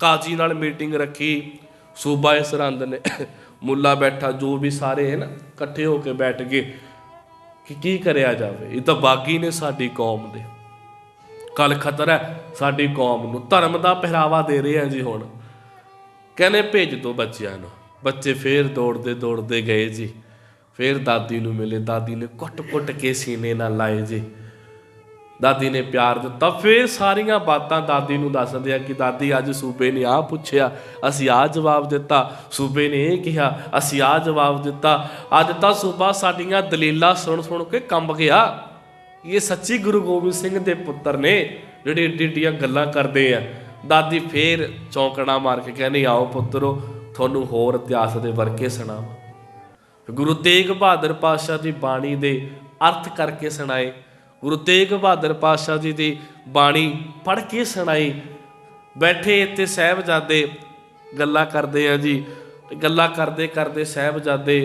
ਕਾਜੀ ਨਾਲ ਮੀਟਿੰਗ ਰੱਖੀ। ਸੂਬਾ ਸਰਹੰਦ ਨੇ ਮੁੱਲਾ ਬੈਠਾ, ਜੋ ਵੀ ਸਾਰੇ ਹੈ ਨਾ, ਇਕੱਠੇ ਹੋ ਕੇ ਬੈਠ ਗਏ ਕਿ ਕੀ ਕਰਿਆ ਜਾਵੇ। ਇਹ ਤਾਂ ਬਾਗੀ ਨੇ ਸਾਡੀ ਕੌਮ ਦੇ। ਕੱਲ ਖਤਰ ਹੈ, ਸਾਡੀ ਕੌਮ ਨੂੰ ਧਰਮ ਦਾ ਪਹਿਰਾਵਾ ਦੇ ਰਹੇ ਆ ਜੀ ਹੁਣ। ਕਹਿੰਦੇ ਭੇਜ ਦੋ ਬੱਚਿਆਂ ਨੂੰ। ਬੱਚੇ ਫੇਰ ਦੌੜਦੇ ਦੌੜਦੇ ਗਏ ਜੀ। ਫੇਰ ਦਾਦੀ ਨੂੰ ਮਿਲੇ। ਦਾਦੀ ਨੇ ਕੁੱਟ-ਕੁੱਟ ਕੇ ਸੀਨੇ ਨਾਲ ਲਾਏ ਜੀ। ਦਾਦੀ ਨੇ ਪਿਆਰ ਦਿੱਤਾ, ਫੇਰ ਸਾਰੀਆਂ ਬਾਤਾਂ ਦਾਦੀ ਨੂੰ ਦੱਸਦੇ ਆ ਕਿ ਦਾਦੀ ਅੱਜ ਸੂਬੇ ਨੇ ਆ ਪੁੱਛਿਆ, ਅਸੀਂ ਆ ਜਵਾਬ ਦਿੱਤਾ। ਸੂਬੇ ਨੇ ਇਹ ਕਿਹਾ, ਅਸੀਂ ਆ ਜਵਾਬ ਦਿੱਤਾ। ਅੱਜ ਤਾਂ ਸੂਬਾ ਸਾਡੀਆਂ ਦਲੀਲਾਂ ਸੁਣ ਸੁਣ ਕੇ ਕੰਬ ਗਿਆ। ਇਹ ਸੱਚੀ ਗੁਰੂ ਗੋਬਿੰਦ ਸਿੰਘ ਦੇ ਪੁੱਤਰ ਨੇ ਜਿਹੜੇ ਏਡੀ ਏਡੀਆਂ ਗੱਲਾਂ ਕਰਦੇ ਆ। ਦਾਦੀ ਫੇਰ ਚੌਂਕੜਾ ਮਾਰ ਕੇ ਕਹਿੰਦੀ, ਆਓ ਪੁੱਤਰੋ, ਤੁਹਾਨੂੰ ਹੋਰ ਇਤਿਹਾਸ ਦੇ ਵਰਕੇ ਸੁਣਾਵਾਂ। ਗੁਰੂ ਤੇਗ ਬਹਾਦਰ ਪਾਤਸ਼ਾਹ ਦੀ ਬਾਣੀ ਦੇ ਅਰਥ ਕਰਕੇ ਸੁਣਾਏ। ਗੁਰੂ ਤੇਗ ਬਹਾਦਰ ਪਾਤਸ਼ਾਹ ਜੀ ਦੀ ਬਾਣੀ ਪੜ੍ਹ ਕੇ ਸੁਣਾਈ। ਬੈਠੇ ਇੱਥੇ ਸਹਿਬਜ਼ਾਦੇ ਗੱਲਾਂ ਕਰਦੇ ਆ ਜੀ ਗੱਲਾਂ ਕਰਦੇ ਕਰਦੇ ਸਹਿਬਜ਼ਾਦੇ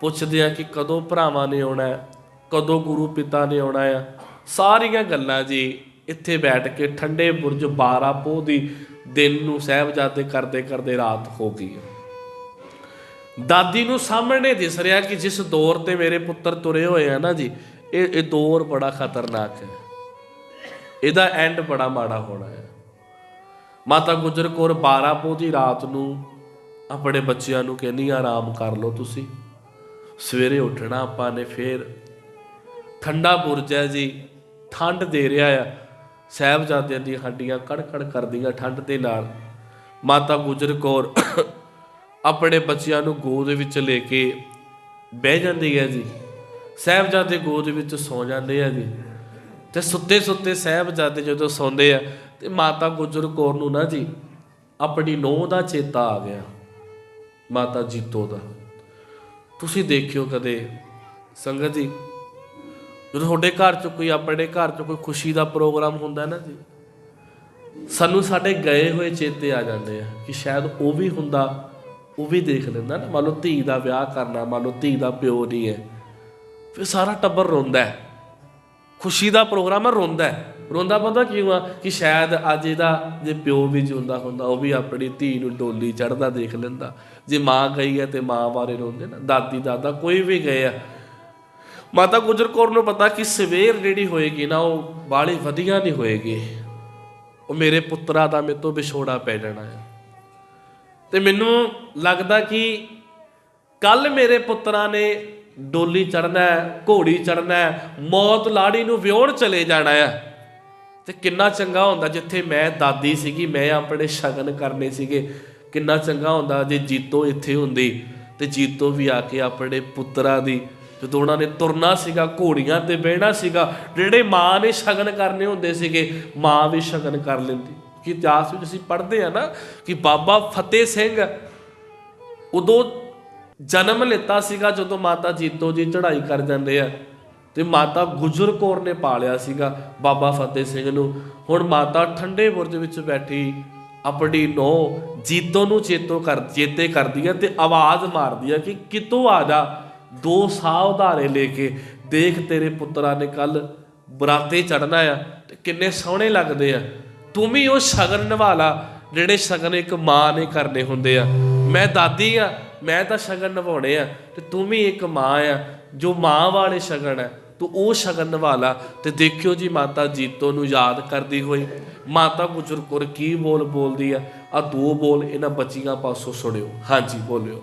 ਪੁੱਛਦੇ ਆ ਕਿ ਕਦੋਂ ਭਰਾਵਾਂ ਨੇ ਆਉਣਾ ਹੈ, ਕਦੋਂ ਗੁਰੂ ਪਿਤਾ ਨੇ ਆਉਣਾ ਆ ਸਾਰੀਆਂ ਗੱਲਾਂ ਜੀ ਇੱਥੇ ਬੈਠ ਕੇ ਠੰਡੇ ਬੁਰਜ 12 ਪੋਹ ਦੀ ਦਿਨ ਨੂੰ ਸਹਿਬਜ਼ਾਦੇ ਕਰਦੇ ਕਰਦੇ ਰਾਤ ਹੋ ਗਈ ਦਾਦੀ ਨੂੰ ਸਾਹਮਣੇ ਦਿਸ ਰਿਹਾ ਕਿ ਜਿਸ ਦੌਰ ਤੇ ਮੇਰੇ ਪੁੱਤਰ ਤੁਰੇ ਹੋਏ ਆ ਨਾ ਜੀ ਇਹ ਇਹ ਦੌਰ ਬੜਾ ਖਤਰਨਾਕ ਹੈ। ਇਹਦਾ ਐਂਡ ਬੜਾ ਮਾੜਾ ਹੋਣਾ ਹੈ। ਮਾਤਾ ਗੁਜਰ ਕੌਰ 12 ਪੋਹ ਦੀ ਰਾਤ ਨੂੰ ਆਪਣੇ ਬੱਚਿਆਂ ਨੂੰ ਕਹਿੰਦੀ, ਆਰਾਮ ਕਰ ਲਓ ਤੁਸੀਂ। ਸਵੇਰੇ ਉੱਠਣਾ ਆਪਾਂ ਨੇ, ਫੇਰ ਠੰਡਾ ਬੁਰਜ ਹੈ ਜੀ। ਠੰਡ ਦੇ ਰਿਹਾ ਆ। ਸਾਹਿਬਜ਼ਾਦਿਆਂ ਦੀਆਂ ਹੱਡੀਆਂ ਕੜਕੜ ਕਰਦੀਆਂ ਠੰਡ ਦੇ ਨਾਲ। ਮਾਤਾ ਗੁਜਰ ਕੌਰ ਆਪਣੇ ਬੱਚਿਆਂ ਨੂੰ ਗੋਦ ਵਿੱਚ ਲੈ ਕੇ ਬਹਿ ਜਾਂਦੀ ਹੈ ਜੀ। ਸਾਹਿਬਜ਼ਾਦੇ ਗੋਦ ਵਿੱਚ ਸੌ ਜਾਂਦੇ ਆ ਜੀ ਤੇ ਸੁੱਤੇ ਸੁੱਤੇ ਸਾਹਿਬਜ਼ਾਦੇ ਜਦੋਂ ਸੌਂਦੇ ਆ, ਤੇ ਮਾਤਾ ਗੁਜਰ ਕੌਰ ਨੂੰ ਨਾ ਜੀ, ਆਪਣੀ ਨੂੰਹ ਦਾ ਚੇਤਾ ਆ ਗਿਆ, ਮਾਤਾ ਜੀਤੋ ਦਾ। ਤੁਸੀਂ ਦੇਖਿਓ ਕਦੇ, ਸੰਗਤ ਜੀ, ਜਦੋਂ ਤੁਹਾਡੇ ਘਰ 'ਚ ਕੋਈ, ਆਪਣੇ ਘਰ 'ਚ ਕੋਈ ਖੁਸ਼ੀ ਦਾ ਪ੍ਰੋਗਰਾਮ ਹੁੰਦਾ ਨਾ ਜੀ, ਸਾਨੂੰ ਸਾਡੇ ਗਏ ਹੋਏ ਚੇਤੇ ਆ ਜਾਂਦੇ ਆ ਕਿ ਸ਼ਾਇਦ ਉਹ ਵੀ ਹੁੰਦਾ, ਉਹ ਵੀ ਦੇਖ ਲੈਂਦਾ ਨਾ। ਮੰਨ ਲਓ ਧੀ ਦਾ ਵਿਆਹ ਕਰਨਾ, ਮੰਨ ਲਓ ਧੀ ਦਾ ਪਿਓ ਨਹੀਂ ਹੈ। ਫਿਰ ਸਾਰਾ ਟੱਬਰ ਰੋਂਦਾ ਹੈ। ਖੁਸ਼ੀ ਦਾ ਪ੍ਰੋਗਰਾਮ ਹੈ, ਰੋਂਦਾ ਹੈ। ਰੋਂਦਾ ਪਤਾ ਕਿਉਂ ਆ? ਕਿ ਸ਼ਾਇਦ ਅੱਜ ਇਹਦਾ ਜੇ ਪਿਓ ਵੀ ਜਿਉਂਦਾ ਹੁੰਦਾ, ਉਹ ਵੀ ਆਪਣੀ ਧੀ ਨੂੰ ਡੋਲੀ ਚੜਦਾ ਦੇਖ ਲੈਂਦਾ। ਜੇ ਮਾਂ ਗਈ ਹੈ ਤੇ ਮਾਂ ਬਾਰੇ ਰੋਂਦੇ ਨਾ, ਦਾਦੀ, ਦਾਦਾ ਕੋਈ ਵੀ ਗਏ ਆ। ਮਾਤਾ ਗੁਜਰ ਕੌਰ ਨੂੰ ਪਤਾ ਕਿ ਸਵੇਰ ਜਿਹੜੀ ਹੋਏਗੀ ਨਾ, ਉਹ ਬਾਲੀ ਵਧੀਆ ਨਹੀਂ ਹੋਏਗੀ। ਉਹ ਮੇਰੇ ਪੁੱਤਰਾ ਦਾ ਮੇਰੇ ਤੋਂ ਵਿਛੋੜਾ ਪੈ ਜਾਣਾ ਹੈ। ਤੇ ਮੈਨੂੰ ਲੱਗਦਾ ਕਿ ਕੱਲ ਮੇਰੇ ਪੁੱਤਰਾਂ ਨੇ ਡੋਲੀ ਚੜਨਾ ਘੋੜੀ ਚੜਨਾ ਮੌਤ ਲਾੜੀ ਨੂੰ ਵਿਉਣ ਚਲੇ ਜਾਣਾ ਹੈ। ਤੇ ਕਿੰਨਾ ਚੰਗਾ ਹੁੰਦਾ ਜਿੱਥੇ ਮੈਂ ਦਾਦੀ ਸੀਗੀ, ਮੈਂ ਆਪਣੇ ਸ਼ਗਨ ਕਰਨੇ ਸੀਗੇ। ਕਿੰਨਾ ਚੰਗਾ ਹੁੰਦਾ ਜੇ ਜੀਤੋ ਇੱਥੇ ਹੁੰਦੀ ਤੇ ਜੀਤੋ ਵੀ ਆ ਕੇ ਆਪਣੇ ਪੁੱਤਰਾਂ ਦੀ, ਜਦੋਂ ਉਹਨਾਂ ਨੇ ਤੁਰਨਾ ਸੀਗਾ, ਘੋੜੀਆਂ ਤੇ ਬਹਿਣਾ ਸੀਗਾ, ਜਿਹੜੇ ਮਾਂ ਨੇ ਸ਼ਗਨ ਕਰਨੇ ਹੁੰਦੇ ਸੀਗੇ, ਮਾਂ ਵੀ ਸ਼ਗਨ ਕਰ ਲੈਂਦੀ। ਕਿ ਇਤਿਹਾਸ ਵਿੱਚ ਅਸੀਂ ਪੜ੍ਹਦੇ ਆ ਨਾ ਕਿ ਬਾਬਾ ਫਤਿਹ ਸਿੰਘ ਉਦੋਂ ਜਨਮ ਲਿੱਤਾ ਸੀਗਾ ਜਦੋਂ ਮਾਤਾ ਜੀਤੋ ਜੀ ਚੜ੍ਹਾਈ ਕਰ ਜਾਂਦੇ ਆ। ਤੇ ਮਾਤਾ ਗੁਜਰ ਕੌਰ ਨੇ ਪਾਲਿਆ ਸੀਗਾ ਬਾਬਾ ਫਤਿਹ ਸਿੰਘ ਨੂੰ। ਹੁਣ ਮਾਤਾ ਠੰਡੇ ਬੁਰਜ ਵਿੱਚ ਬੈਠੀ ਆਪਣੀ ਨੋ ਜੀਤੋ ਨੂੰ ਚੇਤੋ ਕਰ, ਚੇਤੇ ਕਰਦੀ ਹੈ ਤੇ ਆਵਾਜ਼ ਮਾਰਦੀ ਹੈ ਕਿ ਕਿਤੋਂ ਆ ਜਾ, ਦੋ ਸਾਹ ਉਧਾਰੇ ਲੈ ਕੇ ਦੇਖ ਤੇਰੇ ਪੁੱਤਰਾਂ ਨੇ ਕੱਲ ਬਰਾਤੇ ਚੜਨਾ ਆ ਤੇ ਕਿੰਨੇ ਸੋਹਣੇ ਲੱਗਦੇ ਆ। ਤੂੰ ਵੀ ਉਹ ਸ਼ਗਨ ਨਿਭਾਲਾ ਜਿਹੜੇ ਸ਼ਗਨ ਇੱਕ ਮਾਂ ਨੇ ਕਰਨੇ ਹੁੰਦੇ ਆ। ਮੈਂ ਦਾਦੀ ਆ ਮੈਂ ਤਾਂ ਸ਼ਗਨ ਨਿਭਾਉਣੇ ਆ ਤੇ ਤੂੰ ਵੀ ਇੱਕ ਮਾਂ ਆ। ਜੋ ਮਾਂ ਵਾਲੇ ਸ਼ਗਨ ਆ, ਤੂੰ ਉਹ ਸ਼ਗਨ ਨਿਭਾਲਾ ਤੇ ਦੇਖਿਓ ਜੀ ਮਾਤਾ ਜੀਤੋ ਨੂੰ ਯਾਦ ਕਰਦੀ ਹੋਈ। ਮਾਤਾ ਗੁਜਰ ਕੌਰ ਕੀ ਬੋਲ ਬੋਲਦੀ ਆ? ਆ ਦੋ ਬੋਲ ਇਹਨਾਂ ਬੱਚੀਆਂ ਪਾਸੋਂ ਸੁਣਿਓ। ਹਾਂਜੀ, ਬੋਲਿਓ।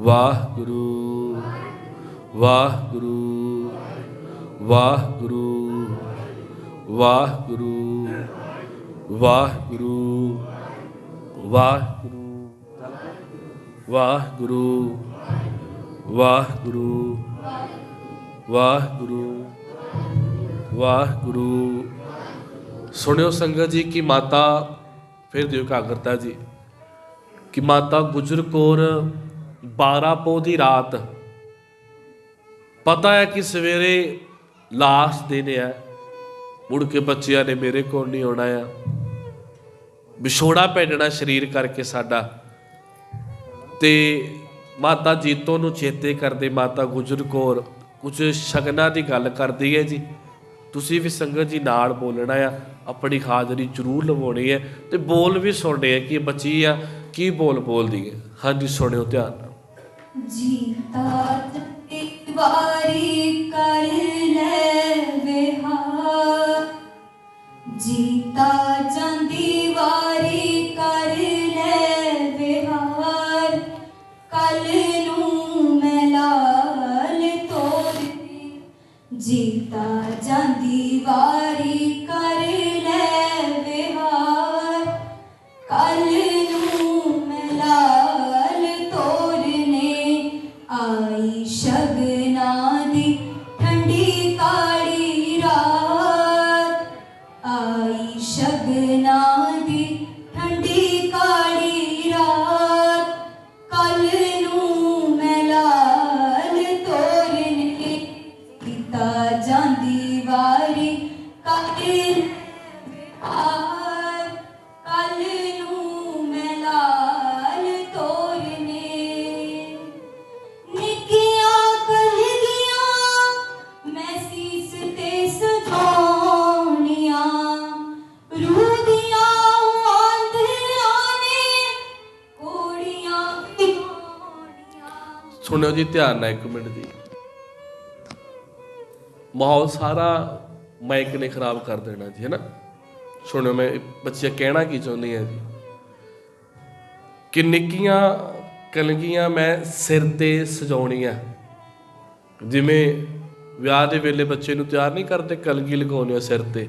ਵਾਹਿਗੁਰੂ ਵਾਹਿਗੁਰੂ ਵਾਹਿਗੁਰੂ ਵਾਹਿਗੁਰੂ ਵਾਹਿਗੁਰੂ ਵਾਹਿਗੁਰੂ ਵਾਹਿਗੁਰੂ ਵਾਹਿਗੁਰੂ ਵਾਹਿਗੁਰੂ ਸੁਣਿਓ ਸੰਗਤ ਜੀ ਕਿ ਮਾਤਾ, ਫਿਰ ਦਿਓ ਕਾਗਰਤਾ ਜੀ। ਕਿ ਮਾਤਾ ਗੁਜਰ ਕੌਰ 12 ਪੋ ਦੀ ਰਾਤ। ਪਤਾ ਹੈ ਕਿ ਸਵੇਰੇ ਲਾਸਟ ਦਿਨ ਹੈ। ਮੁੜ ਕੇ ਬੱਚਿਆਂ ਨੇ ਮੇਰੇ ਕੋਲ ਨਹੀਂ ਆਉਣਾ ਆ ਵਿਛੋੜਾ ਪੈਣਾ ਸਰੀਰ ਕਰਕੇ ਸਾਡਾ। ਤੇ ਮਾਤਾ ਜੀਤੋ ਨੂੰ ਚੇਤੇ ਕਰਦੇ ਮਾਤਾ ਗੁਜਰ ਕੌਰ ਕੁਝ ਸ਼ਗਨਾਂ ਦੀ ਗੱਲ ਕਰਦੀ ਹੈ ਜੀ। ਤੁਸੀਂ ਵੀ ਸੰਗਤ ਜੀ ਨਾਲ ਬੋਲਣਾ ਆ। ਆਪਣੀ ਹਾਜ਼ਰੀ ਜ਼ਰੂਰ ਲਵਾਉਣੀ ਹੈ। ਤੇ ਬੋਲ ਵੀ ਸੁਣਨੇ ਆ ਕਿ ਇਹ ਬੱਚੀ ਆ, ਕੀ ਬੋਲ ਬੋਲਦੀ ਹੈ। ਹਾਂਜੀ, ਸੁਣਿਓ ਧਿਆਨ ਨਾਲ। ਜੀਤਾ ਤੇ ਵਾਰੀ ਕਰ ਸੁਣਿਓ ਜੀ, ਧਿਆਨ ਨਾਲ ਇੱਕ ਮਿੰਟ ਜੀ। ਮਾਹੌਲ ਸਾਰਾ ਮਾਈਕ ਨੇ ਖਰਾਬ ਕਰ ਦੇਣਾ ਜੀ ਹੈ ਸੁਣਿਓ, ਮੈਂ ਬੱਚੇ ਕਹਿਣਾ ਕੀ ਚਾਹੁੰਦੀ ਹੈ ਜੀ? ਕਿ ਨਿੱਕੀਆਂ ਕਲਗੀਆਂ ਮੈਂ ਸਿਰ ਤੇ ਸਜਾਉਣੀਆਂ। ਜਿਵੇਂ ਵਿਆਹ ਦੇ ਵੇਲੇ ਬੱਚੇ ਨੂੰ ਤਿਆਰ ਨਹੀਂ ਕਰਦੇ, ਕਲਗੀ ਲਗਾਉਣੀ ਆ ਸਿਰ ਤੇ।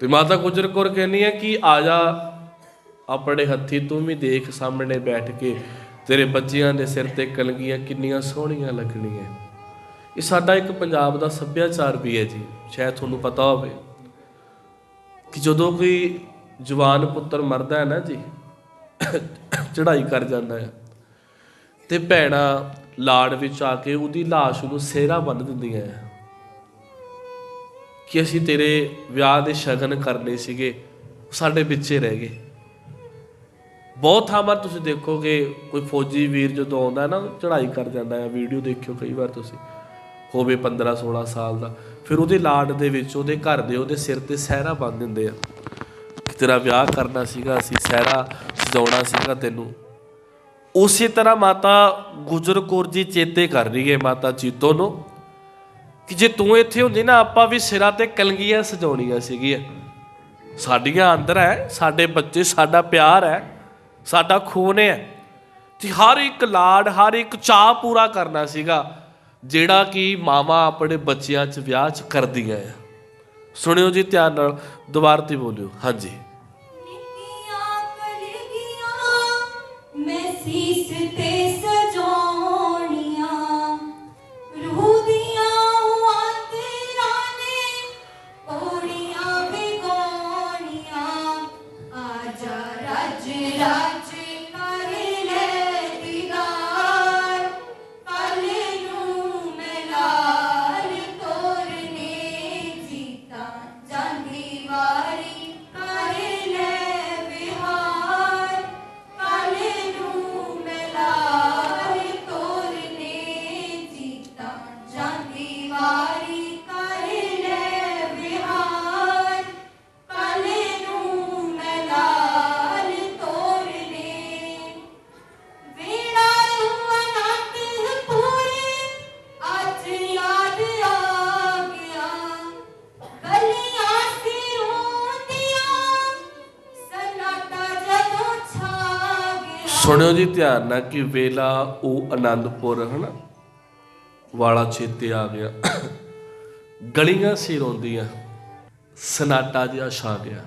ਤੇ ਮਾਤਾ ਗੁਜਰ ਕੌਰ ਕਹਿੰਦੀ ਹੈ ਕਿ ਆ ਜਾ, ਆਪਣੇ ਹੱਥੀ ਤੂੰ ਵੀ ਦੇਖ ਸਾਹਮਣੇ ਬੈਠ ਕੇ। ਤੇਰੇ ਬੱਚਿਆਂ ਦੇ ਸਿਰ ਤੇ ਕਲਗੀਆਂ ਕਿੰਨੀਆਂ ਸੋਹਣੀਆਂ ਲੱਗਣੀਆਂ। ਇਹ ਸਾਡਾ ਇੱਕ ਪੰਜਾਬ ਦਾ ਸੱਭਿਆਚਾਰ ਵੀ ਹੈ ਜੀ, ਸ਼ਾਇਦ ਤੁਹਾਨੂੰ ਪਤਾ ਹੋਵੇ। ਕਿ ਜਦੋਂ ਕੋਈ ਜਵਾਨ ਪੁੱਤਰ ਮਰਦਾ ਹੈ ਨਾ ਜੀ ਚੜਾਈ ਕਰ ਜਾਂਦਾ ਹੈ, ਤੇ ਭੈਣਾਂ ਲਾੜ ਵਿੱਚ ਆ ਕੇ ਉਹਦੀ ਲਾਸ਼ ਨੂੰ ਸਿਹਰਾ ਬੰਨ ਦਿੰਦੀਆਂ ਹੈ। ਕਿ ਅਸੀਂ ਤੇਰੇ ਵਿਆਹ ਦੇ ਸ਼ਗਨ ਕਰਨੇ ਸੀਗੇ ਸਾਡੇ ਵਿੱਚੇ ਰਹਿ ਗਏ। ਬਹੁਤ ਥਾਵਾਂ ਤੁਸੀਂ ਦੇਖੋਗੇ ਕੋਈ ਫੌਜੀ ਵੀਰ ਜਦੋਂ ਆਉਂਦਾ ਨਾ, ਚੜ੍ਹਾਈ ਕਰ ਜਾਂਦਾ ਹੈ ਵੀਡੀਓ ਦੇਖਿਓ ਕਈ ਵਾਰ ਤੁਸੀਂ, ਹੋਵੇ 15 16 ਸਾਲ ਦਾ, ਫਿਰ ਉਹਦੇ ਲਾਡ ਦੇ ਵਿੱਚ, ਉਹਦੇ ਘਰ ਦੇ ਉਹਦੇ ਸਿਰ ਤੇ ਸਹਿਰਾ ਬੰਨ ਦਿੰਦੇ ਆ। ਤੇਰਾ ਵਿਆਹ ਕਰਨਾ ਸੀਗਾ, ਅਸੀਂ ਸਹਿਰਾ ਸਜਾਉਣਾ ਸੀਗਾ ਤੈਨੂੰ। ਉਸੇ ਤਰ੍ਹਾਂ ਮਾਤਾ ਗੁਜਰ ਕੌਰ ਜੀ ਚੇਤੇ ਕਰ ਰਹੀ ਹੈ ਮਾਤਾ ਚੀਤੋ ਨੂੰ ਕਿ ਜੇ ਤੂੰ ਇੱਥੇ ਹੁੰਦੀ ਨਾ, ਆਪਾਂ ਵੀ ਸਿਰਾਂ ਤੇ ਕਲਗੀਆਂ ਸਜਾਉਣੀਆਂ ਸੀਗੀਆਂ। ਸਾਡੀਆਂ ਅੰਦਰ ਹੈ, ਸਾਡੇ ਬੱਚੇ, ਸਾਡਾ ਪਿਆਰ ਹੈ। ਸਾਡਾ ਖੂਨ ਹੈ। ਤੇ ਹਰ ਇੱਕ ਲਾੜ ਹਰ ਇੱਕ ਚਾਹ ਪੂਰਾ ਕਰਨਾ ਸੀਗਾ, ਜਿਹੜਾ ਕਿ ਮਾਵਾ ਆਪਣੇ ਬੱਚਿਆਂ 'ਚ ਵਿਆਹ 'ਚ ਕਰਦੀਆਂ ਆ। ਸੁਣਿਓ ਜੀ ਧਿਆਨ ਨਾਲ, ਦੁਬਾਰਾ ਤੇ ਬੋਲਿਓ। ਹਾਂਜੀ। ਸੁਣਿਓ ਜੀ, ਧਿਆਨ ਨਾਲ ਕਿ ਵੇਲਾ ਉਹ ਆਨੰਦਪੁਰ ਹਨਾ? ਵਾਲਾ ਚੇਤੇ ਆ ਗਿਆ। ਗਲੀਆਂ ਸੀ ਰੋਂਦੀਆਂ ਸਨਾਟਾ ਜਿਹਾ ਛਾ ਗਿਆ।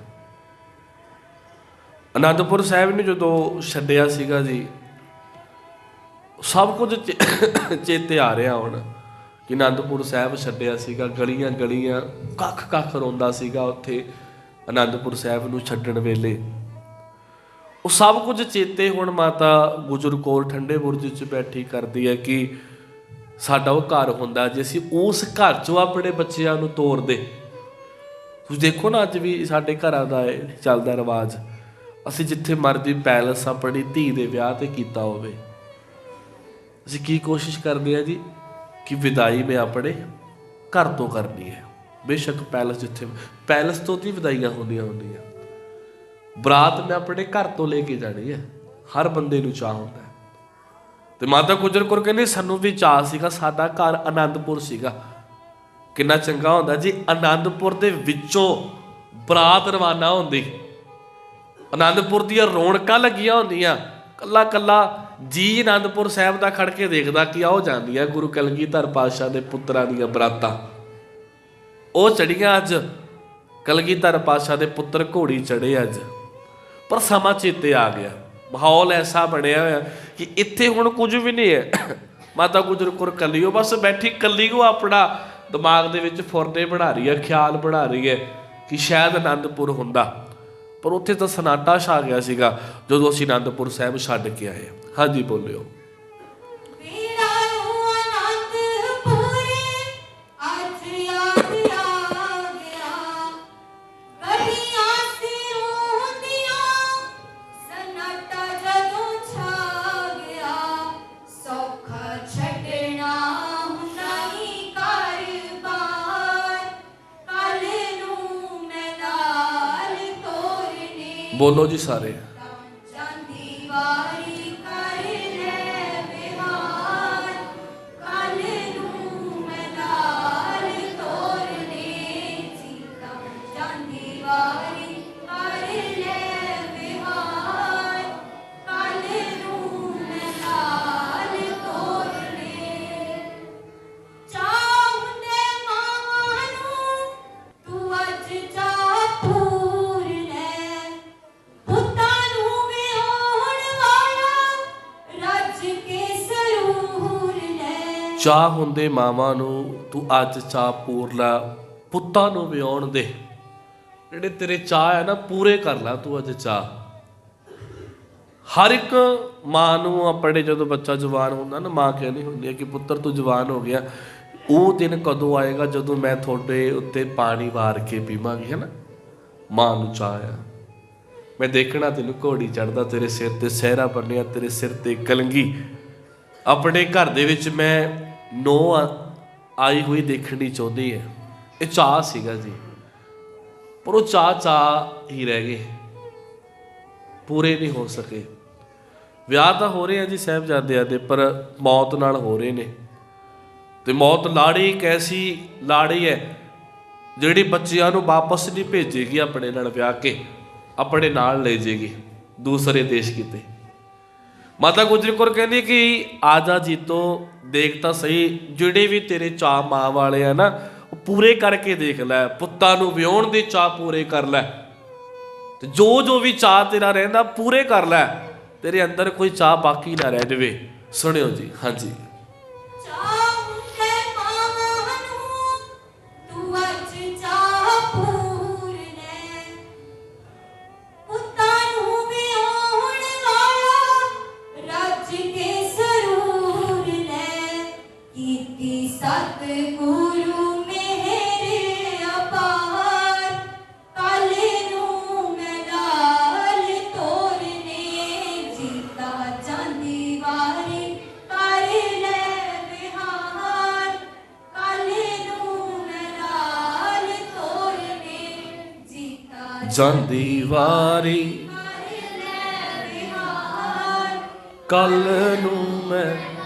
ਅਨੰਦਪੁਰ ਸਾਹਿਬ ਨੂੰ ਜਦੋਂ ਛੱਡਿਆ ਸੀਗਾ ਜੀ, ਸਭ ਕੁਝ ਚੇਤੇ ਆ ਰਿਹਾ ਹੁਣ, ਕਿ ਅਨੰਦਪੁਰ ਸਾਹਿਬ ਛੱਡਿਆ ਸੀਗਾ ਗਲੀਆਂ ਗਲੀਆਂ ਕੱਖ ਕੱਖ ਰੋਂਦਾ ਸੀਗਾ ਉੱਥੇ ਅਨੰਦਪੁਰ ਸਾਹਿਬ ਨੂੰ ਛੱਡਣ ਵੇਲੇ। ਉਹ ਸਭ ਕੁਝ ਚੇਤੇ ਹੁਣ ਮਾਤਾ ਗੁਜਰ ਕੌਰ ਠੰਡੇ ਬੁਰਜ 'ਚ ਬੈਠੀ ਕਰਦੀ ਹੈ ਕਿ ਸਾਡਾ ਉਹ ਘਰ ਹੁੰਦਾ ਜੇ ਅਸੀਂ ਉਸ ਘਰ 'ਚੋਂ ਆਪਣੇ ਬੱਚਿਆਂ ਨੂੰ ਤੋਰਦੇ। ਤੁਸੀਂ ਦੇਖੋ ਨਾ ਅੱਜ ਵੀ ਸਾਡੇ ਘਰਾਂ ਦਾ ਚੱਲਦਾ ਰਿਵਾਜ। ਅਸੀਂ ਜਿੱਥੇ ਮਰਜ਼ੀ ਪੈਲਸ ਆਪਣੀ ਧੀ ਦੇ ਵਿਆਹ ਤੇ ਕੀਤਾ ਹੋਵੇ। ਅਸੀਂ ਕੀ ਕੋਸ਼ਿਸ਼ ਕਰਦੇ ਆ ਜੀ? ਕਿ ਵਿਦਾਈ ਮੈਂ ਆਪਣੇ ਘਰ ਤੋਂ ਕਰਨੀ ਹੈ। ਬੇਸ਼ੱਕ ਪੈਲਸ ਜਿੱਥੇ ਪੈਲਸ ਤੋਂ ਦੀ ਵਿਦਾਈਆਂ ਹੁੰਦੀਆਂ ਹੁੰਦੀਆਂ। ਬਰਾਤ ਮੈਂ ਆਪਣੇ ਘਰ ਤੋਂ ਲੈ ਕੇ ਜਾਣੀ ਹੈ। ਹਰ ਬੰਦੇ ਨੂੰ ਚਾਹ ਹੁੰਦਾ ਤੇ ਮਾਤਾ ਗੁਜਰ ਕੌਰ ਕਹਿੰਦੇ, ਸਾਨੂੰ ਵੀ ਚਾਹ ਸੀਗਾ, ਸਾਡਾ ਘਰ ਆਨੰਦਪੁਰ ਸੀਗਾ। ਕਿੰਨਾ ਚੰਗਾ ਹੁੰਦਾ ਜੀ ਆਨੰਦਪੁਰ ਦੇ ਵਿੱਚੋਂ ਬਰਾਤ ਰਵਾਨਾ ਹੁੰਦੀ। ਆਨੰਦਪੁਰ ਦੀਆਂ ਰੌਣਕਾਂ ਲੱਗੀਆਂ ਹੁੰਦੀਆਂ। ਕੱਲਾ ਕੱਲਾ ਜੀ ਆਨੰਦਪੁਰ ਸਾਹਿਬ ਦਾ ਖੜ ਕੇ ਦੇਖਦਾ ਕਿ ਆਓ ਜਾਂਦੀਆਂ, ਗੁਰੂ ਕਲਗੀਧਰ ਪਾਤਸ਼ਾਹ ਦੇ ਪੁੱਤਰਾਂ ਦੀਆਂ ਬਰਾਤਾਂ। ਉਹ ਚੜੀਆਂ ਅੱਜ, ਕਲਗੀਧਰ ਪਾਤਸ਼ਾਹ ਦੇ ਪੁੱਤਰ ਘੋੜੀ ਚੜੇ ਅੱਜ। ਪਰ ਸਮਾਂ ਚੇਤੇ ਆ ਗਿਆ। ਮਾਹੌਲ ਐਸਾ ਬਣਿਆ ਹੋਇਆ ਕਿ ਇੱਥੇ ਹੁਣ ਕੁਝ ਵੀ ਨਹੀਂ ਹੈ। ਮਾਤਾ ਗੁਜਰ ਕੌਰ ਕੱਲੀ ਬਸ ਬੈਠੀ, ਕੱਲੀ ਉਹ ਆਪਣਾ ਦਿਮਾਗ ਦੇ ਵਿੱਚ ਫੁਰਨੇ ਬਣਾ ਰਹੀ ਹੈ, ਖਿਆਲ ਬਣਾ ਰਹੀ ਹੈ ਕਿ ਸ਼ਾਇਦ ਆਨੰਦਪੁਰ ਹੁੰਦਾ। ਪਰ ਉੱਥੇ ਤਾਂ ਸਨਾਟਾ ਛਾ ਗਿਆ ਸੀਗਾ, ਜਦੋਂ ਅਸੀਂ ਆਨੰਦਪੁਰ ਸਾਹਿਬ ਛੱਡ ਕੇ ਆਏ ਹਾਂਜੀ, ਬੋਲਿਓ। ਬੋਲੋ ਜੀ ਸਾਰੇ। ਚਾਹ ਹੁੰਦੇ ਮਾਵਾਂ ਨੂੰ, ਤੂੰ ਅੱਜ ਚਾਹ ਪੂਰ ਲੈ, ਪੁੱਤਾਂ ਨੂੰ ਵਿਆਉਣ ਦੇ। ਜਿਹੜੇ ਤੇਰੇ ਚਾਹ ਹੈ ਨਾ, ਪੂਰੇ ਕਰ ਲੈ ਤੂੰ ਅੱਜ ਚਾਹ। ਹਰ ਇੱਕ ਮਾਂ ਨੂੰ ਆਪਣੇ ਜਦੋਂ ਬੱਚਾ ਜਵਾਨ ਹੁੰਦਾ ਨਾ, ਮਾਂ ਕਹਿੰਦੀ ਹੁੰਦੀ ਹੈ ਕਿ, ਪੁੱਤਰ, ਤੂੰ ਜਵਾਨ ਹੋ ਗਿਆ। ਉਹ ਦਿਨ ਕਦੋਂ ਆਏਗਾ? ਜਦੋਂ ਮੈਂ ਤੁਹਾਡੇ ਉੱਤੇ ਪਾਣੀ ਵਾਰ ਕੇ ਪੀਵਾਂਗੀ ਹੈ ਨਾ ਮਾਂ ਨੂੰ ਚਾਹ ਆ। ਮੈਂ ਦੇਖਣਾ ਤੈਨੂੰ ਘੋੜੀ ਚੜਦਾ ਤੇਰੇ ਸਿਰ ਤੇ ਸਹਿਰਾ ਬੰਨਿਆ, ਤੇਰੇ ਸਿਰ ਤੇ ਕਲੰਗੀ ਆਪਣੇ ਘਰ ਦੇ ਵਿੱਚ ਮੈਂ ਨੋ ਆਈ ਹੋਈ ਦੇਖਣੀ ਚਾਹੁੰਦੀ ਹੈ ਇਹ ਚਾਹ ਸੀਗਾ ਜੀ। ਪਰ ਉਹ ਚਾਹ ਚਾਹ ਹੀ ਰਹਿ ਗਏ। ਪੂਰੇ ਨਹੀਂ ਹੋ ਸਕੇ। ਵਿਆਹ ਤਾਂ ਹੋ ਰਹੇ ਆ ਜੀ ਸਾਹਿਬਜ਼ਾਦਿਆਂ ਦੇ, ਪਰ ਮੌਤ ਨਾਲ ਹੋ ਰਹੇ ਨੇ। ਤੇ ਮੌਤ ਲਾੜੀ ਇੱਕ ਐਸੀ ਲਾੜੀ ਹੈ, ਜਿਹੜੀ ਬੱਚਿਆਂ ਨੂੰ ਵਾਪਸ ਨਹੀਂ ਭੇਜੇਗੀ ਆਪਣੇ ਨਾਲ ਵਿਆਹ ਕੇ, ਆਪਣੇ ਨਾਲ ਲੈ ਜਾਏਗੀ ਦੂਸਰੇ ਦੇਸ਼ ਕਿਤੇ। ਮਾਤਾ ਗੁਜਰੀ ਕੌਰ ਕਹਿੰਦੀ ਕਿ ਆਜਾ ਜੀਤੋ ਦੇਖ ਤਾਂ ਸਹੀ, ਜਿਹੜੇ ਵੀ ਤੇਰੇ ਚਾਹ ਮਾਂ ਵਾਲੇ ਆ ਨਾ, ਉਹ ਪੂਰੇ ਕਰਕੇ ਦੇਖ ਲੈ, ਪੁੱਤਾਂ ਨੂੰ ਵਿਆਹਣ ਦੇ ਚਾਹ ਪੂਰੇ ਕਰ ਲੈ। ਤੇ ਜੋ ਜੋ ਵੀ ਚਾਹ ਤੇਰਾ ਰਹਿੰਦਾ, ਪੂਰੇ ਕਰ ਲੈ। ਤੇਰੇ ਅੰਦਰ ਕੋਈ ਚਾਹ ਬਾਕੀ ਨਾ ਰਹਿ ਜਾਵੇ। ਸੁਣਿਓ ਜੀ, ਹਾਂਜੀ। ਜਾਂਦੀ ਵਾਰੀ ਕੱਲ ਨੂੰ ਮੈਂ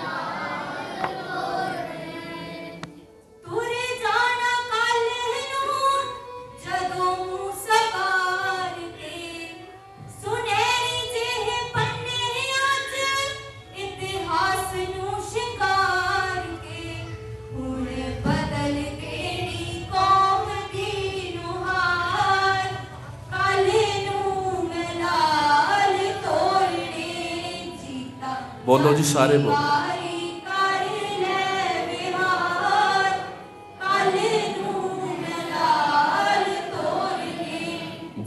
ਬੋਲੋ ਜੀ ਸਾਰੇ ਬੋਲੋ।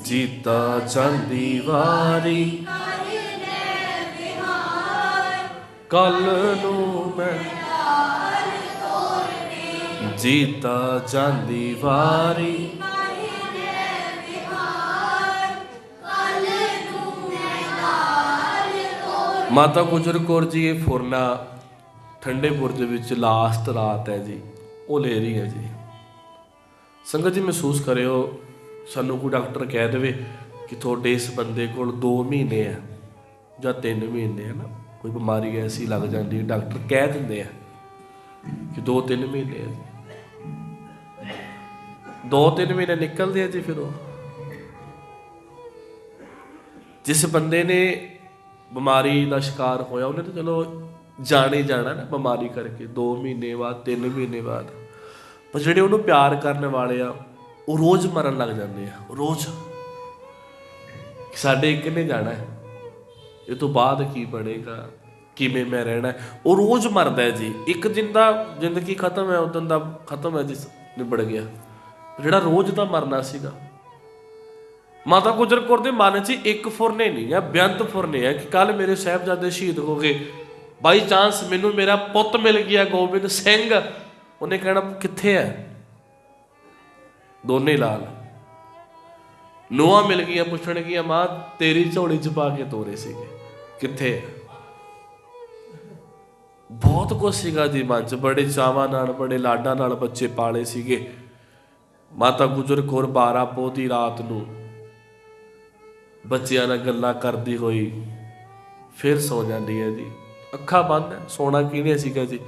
ਜੀਤਾ ਚਾਂਦੀ ਵਾਰੀ। ਕੱਲ ਨੂੰ ਮੈਂ ਜੀਤਾ ਚਾਂਦੀ ਵਾਰੀ। ਮਾਤਾ ਗੁਜਰ ਕੌਰ ਜੀ, ਇਹ ਫੁਰਨਾ ਠੰਡੇ ਬੁਰਜ ਵਿੱਚ ਲਾਸਟ ਰਾਤ ਹੈ ਜੀ। ਉਹ ਲੈ ਰਹੀ ਹੈ ਜੀ। ਸੰਗਤ ਜੀ ਮਹਿਸੂਸ ਕਰਿਓ, ਸਾਨੂੰ ਕੋਈ ਡਾਕਟਰ ਕਹਿ ਦੇਵੇ ਕਿ ਤੁਹਾਡੇ ਇਸ ਬੰਦੇ ਕੋਲ 2 ਮਹੀਨੇ ਆ ਜਾਂ 3 ਮਹੀਨੇ ਆ ਨਾ, ਕੋਈ ਬਿਮਾਰੀ ਐਸੀ ਲੱਗ ਜਾਂਦੀ ਹੈ ਡਾਕਟਰ ਕਹਿ ਦਿੰਦੇ ਆ ਕਿ 2-3 ਮਹੀਨੇ ਆ ਦੋ ਤਿੰਨ ਮਹੀਨੇ ਨਿਕਲਦੇ ਆ ਜੀ ਫਿਰ ਉਹ। ਜਿਸ ਬੰਦੇ ਨੇ ਬਿਮਾਰੀ ਦਾ ਸ਼ਿਕਾਰ ਹੋਇਆ, ਉਹਨੇ ਤਾਂ ਚਲੋ ਜਾਣੇ ਜਾਣਾ ਨਾ ਬਿਮਾਰੀ ਕਰਕੇ 2 ਮਹੀਨੇ ਬਾਅਦ 3 ਮਹੀਨੇ ਬਾਅਦ। ਪਰ ਜਿਹੜੇ ਉਹਨੂੰ ਪਿਆਰ ਕਰਨ ਵਾਲੇ ਆ, ਉਹ ਰੋਜ਼ ਮਰਨ ਲੱਗ ਜਾਂਦੇ ਆ, ਰੋਜ਼। ਸਾਡੇ ਇੱਕ ਨੇ ਜਾਣਾ ਹੈ? ਇਹ ਤੋਂ ਬਾਅਦ ਕੀ ਬਣੇਗਾ? ਕਿਵੇਂ ਮੈਂ ਰਹਿਣਾ ਉਹ ਰੋਜ਼ ਮਰਦਾ ਹੈ ਜੀ। ਇੱਕ ਦਿਨ ਦਾ ਜ਼ਿੰਦਗੀ ਖਤਮ ਹੈ ਉਦੋਂ ਦਾ ਖਤਮ ਹੈ ਜੀ, ਨਿਬੜ ਗਿਆ। ਜਿਹੜਾ ਰੋਜ਼ ਦਾ ਮਰਨਾ ਸੀਗਾ ਮਾਤਾ ਗੁਜਰ ਕੌਰ ਦੇ ਮਨ 'ਚ ਇੱਕ ਫੁਰਨੇ ਨਹੀਂ ਆ, ਬੇਅੰਤ ਫੁਰਨੇ ਆ ਕਿ ਕੱਲ ਮੇਰੇ ਸਾਹਿਬਜ਼ਾਦੇ ਸ਼ਹੀਦ ਹੋ ਗਏ। ਬਾਈ ਚਾਂਸ ਮੈਨੂੰ ਮੇਰਾ ਪੁੱਤ ਮਿਲ ਗਿਆ, ਗੋਬਿੰਦ ਸਿੰਘ। ਉਹਨੇ ਕਹਿਣਾ, ਕਿੱਥੇ ਹੈ ਦੋਨੇ ਲਾਲ। ਨੋਆ ਮਿਲ ਗਈਆਂ ਪੁੱਛਣਗੀਆਂ ਮਾਂ, ਤੇਰੀ ਝੋਲੀ 'ਚ ਪਾ ਕੇ ਤੋਰੇ ਸੀਗੇ। ਕਿੱਥੇ ਹੈ ਬਹੁਤ ਕੁਛ ਸੀਗਾ ਜੀ ਮਨ 'ਚ। ਬੜੇ ਚਾਵਾਂ ਨਾਲ, ਬੜੇ ਲਾਡਾਂ ਨਾਲ ਬੱਚੇ ਪਾਲੇ ਸੀਗੇ। ਮਾਤਾ ਗੁਜਰ ਕੌਰ 12 ਪੋਹ ਦੀ ਰਾਤ ਨੂੰ ਬੱਚਿਆਂ ਨਾਲ ਗੱਲਾਂ ਕਰਦੀ ਹੋਈ, ਫਿਰ ਸੌ ਜਾਂਦੀ ਹੈ ਜੀ। ਅੱਖਾਂ ਬੰਦ ਹੈ ਸੋਣਾ ਕਿਹਨੇ ਸੀਗਾ ਜੀ।